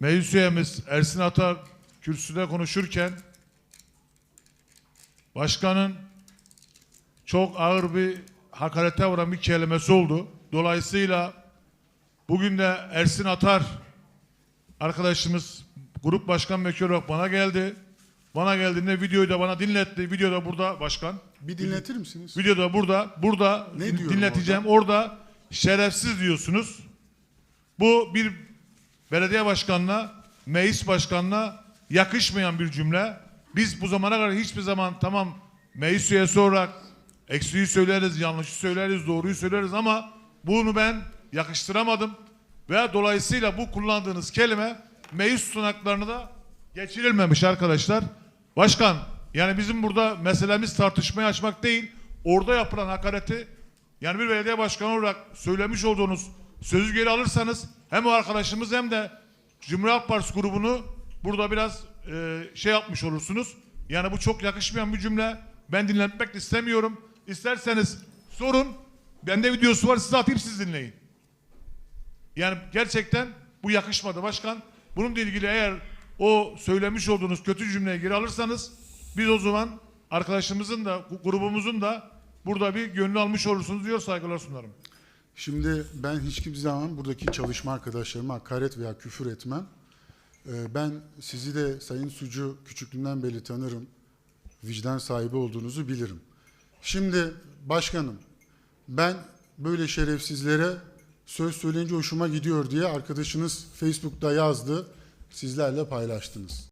meclis üyemiz Ersin Atar kürsüde konuşurken başkanın çok ağır bir hakarete vuran bir kelimesi oldu. Dolayısıyla bugün de Ersin Atar arkadaşımız grup başkan vekili olarak bana geldi. Bana geldiğinde videoyu da bana dinletti. Videoda burada başkan. Bir dinletir misiniz? Videoda burada, burada Ne dinleteceğim. Orada? şerefsiz diyorsunuz. Bu bir belediye başkanına, meclis başkanına yakışmayan bir cümle. Biz bu zamana kadar hiçbir zaman tamam meclis üyesi olarak eksiği söyleriz, yanlışı söyleriz, doğruyu söyleriz ama bunu ben yakıştıramadım. Ve dolayısıyla bu kullandığınız kelime meclis tutanaklarını da geçirilmemiş arkadaşlar. Başkan yani bizim burada meselemiz tartışmayı açmak değil. Orada yapılan hakareti yani bir belediye başkanı olarak söylemiş olduğunuz sözü geri alırsanız hem o arkadaşımız hem de Cumhuriyet Partisi grubunu burada biraz e, şey yapmış olursunuz. Yani bu çok yakışmayan bir cümle. Ben dinletmek de istemiyorum. İsterseniz sorun. Bende videosu var size atayım siz dinleyin. Yani gerçekten bu yakışmadı başkan. Bununla ilgili eğer o söylemiş olduğunuz kötü cümleyi geri alırsanız biz o zaman arkadaşımızın da grubumuzun da burada bir gönlü almış olursunuz diyor saygılar sunarım. Şimdi ben hiç kimse zaman buradaki çalışma arkadaşlarıma hakaret veya küfür etmem. Ee, Ben sizi de Sayın Sucu küçüklüğünden beri tanırım. Vicdan sahibi olduğunuzu bilirim. Şimdi başkanım ben böyle şerefsizlere söz söyleyince hoşuma gidiyor diye arkadaşınız Facebook'ta yazdı. Sizlerle paylaştınız.